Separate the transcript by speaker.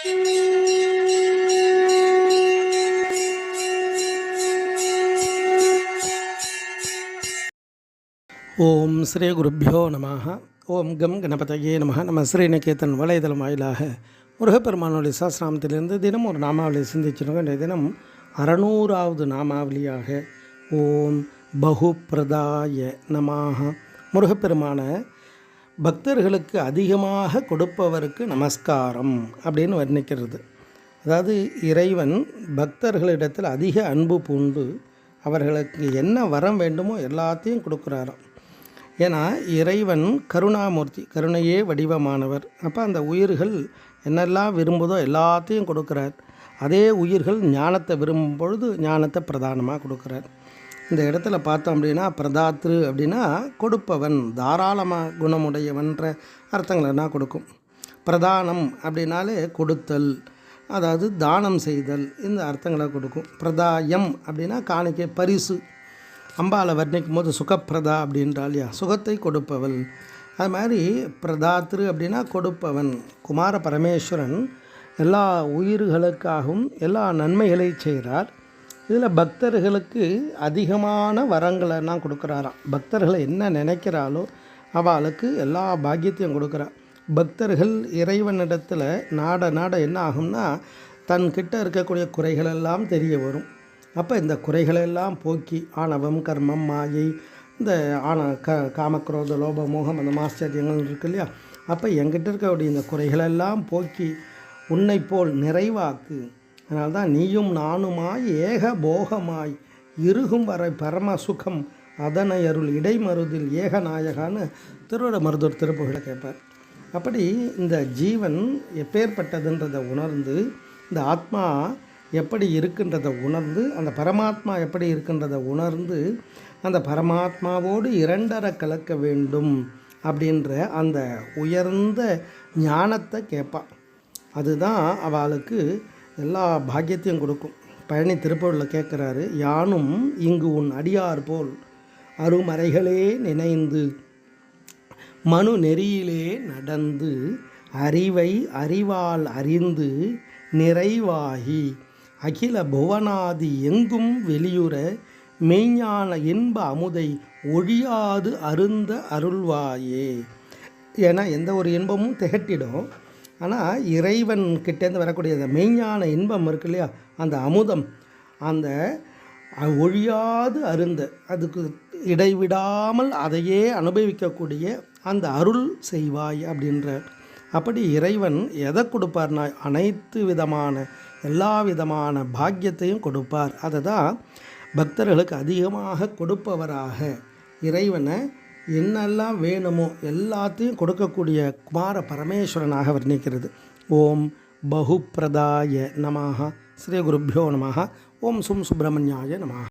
Speaker 1: ஓம் ஸ்ரீ குருப்பியோ நமः ஓம் கம் கணபதையே நம நம்ம ஸ்ரீநிகேதன் வலைதளம் வாயிலாக முருகப்பெருமானுடைய சாஸ்திராமத்திலிருந்து தினம் ஒரு நாமாவளி சிந்திச்சிருக்கோம். இன்றைய தினம் அறநூறாவது நாமாவளியாக ஓம் பகுப்பிரதாய நமாக முருகப்பெருமான பக்தர்களுக்கு அதிகமாக கொடுப்பவருக்கு நமஸ்காரம் அப்படின்னு வர்ணிக்கிறது. அதாவது இறைவன் பக்தர்களிடத்தில் அதிக அன்பு பூண்டு அவர்களுக்கு என்ன வரம் வேண்டுமோ எல்லாத்தையும் கொடுக்குறாராம். ஏன்னா இறைவன் கருணாமூர்த்தி கருணையே வடிவமானவர். அப்போ அந்த உயிர்கள் என்னெல்லாம் விரும்புதோ எல்லாத்தையும் கொடுக்குறார். அதே உயிர்கள் ஞானத்தை விரும்பும் பொழுது ஞானத்தை பிரதானமாக கொடுக்குறார். இந்த இடத்துல பார்த்தோம் அப்படின்னா பிரதாத்ரு அப்படின்னா கொடுப்பவன் தாராளமாக குணமுடையவன்ற அர்த்தங்களை தான் கொடுக்கும்? பிரதானம் அப்படின்னாலே கொடுத்தல் அதாவது தானம் செய்தல் இந்த அர்த்தங்களை கொடுக்கும். பிரதாயம் அப்படின்னா காணிக்கை பரிசு. அம்பாவை வர்ணிக்கும் போது சுகப்பிரதா அப்படின்றா இல்லையா? சுகத்தை கொடுப்பவள். அது மாதிரி பிரதாத்ரு அப்படின்னா கொடுப்பவன். குமார பரமேஸ்வரன் எல்லா உயிர்களுக்காகவும் எல்லா நன்மைகளை செய்கிறார். இதில் பக்தர்களுக்கு அதிகமான வரங்களெல்லாம் கொடுக்குறாராம். பக்தர்களை என்ன நினைக்கிறாளோ அவளுக்கு எல்லா பாக்கியத்தையும் கொடுக்குறான். பக்தர்கள் இறைவனிடத்தில் நாட நாட என்ன ஆகும்னா தன்கிட்ட இருக்கக்கூடிய குறைகளெல்லாம் தெரிய வரும். அப்போ இந்த குறைகளெல்லாம் போக்கி ஆணவம் கர்மம் மாயை இந்த ஆண க காமக்ரோத லோப மோகம் அந்த மாஸ்டரியங்கள் இருக்கு இல்லையா? அப்போ எங்கிட்ட இருக்கக்கூடிய இந்த குறைகளெல்லாம் போக்கி உன்னை போல் நிறைவாக்கு அதனால தான் நீயும் நானுமாய் ஏக போகமாய். இருகும் வரை பரம சுகம் அதனை அருள் இடைமருதில் ஏகநாயகான்னு திருவிட மருதூர் திருப்புகளை கேட்பார். அப்படி இந்த ஜீவன் எப்பேற்பட்டதுன்றதை உணர்ந்து இந்த ஆத்மா எப்படி இருக்கின்றதை உணர்ந்து அந்த பரமாத்மா எப்படி இருக்கின்றதை உணர்ந்து அந்த பரமாத்மாவோடு இரண்டரை கலக்க வேண்டும் அப்படின்ற அந்த உயர்ந்த ஞானத்தை கேட்பான் அதுதான் அவளுக்கு எல்லா பாக்கியத்தையும் கொடுக்கும். பழனி திருப்பூரில் கேட்குறாரு யானும் இங்கு உன் அடியார் போல் அருமறைகளே நினைந்து மனு நெறியிலே நடந்து அறிவை அறிவால் அறிந்து நிறைவாகி அகில புவனாதி எங்கும் வெளியுற மெய்ஞான இன்ப அமுதை ஒழியாது அருந்த அருள்வாயே. ஏன்னா எந்த ஒரு இன்பமும் திகட்டிடும். ஆனால் இறைவன் கிட்டேருந்து வரக்கூடிய அந்த மெய்ஞான இன்பம் இருக்கு இல்லையா? அந்த அமுதம். அந்த ஒழியாது அருந்த அதுக்கு இடைவிடாமல் அதையே அனுபவிக்கக்கூடிய அந்த அருள் செய்வாய் அப்படின்ற அப்படி இறைவன் எதை கொடுப்பார்னா அனைத்து விதமான எல்லா விதமான பாக்கியத்தையும் கொடுப்பார். அதை தான் பக்தர்களுக்கு அதிகமாக கொடுப்பவராக இறைவனை என்னெல்லாம் வேணுமோ எல்லாத்தையும் கொடுக்கக்கூடிய குமார பரமேஸ்வரனாக வர்ணிக்கிறது. ஓம் பகுப்பிரதாய நமாக ஸ்ரீ குருப்பியோ நமாக ஓம் சும் சுப்பிரமணியாய நமாக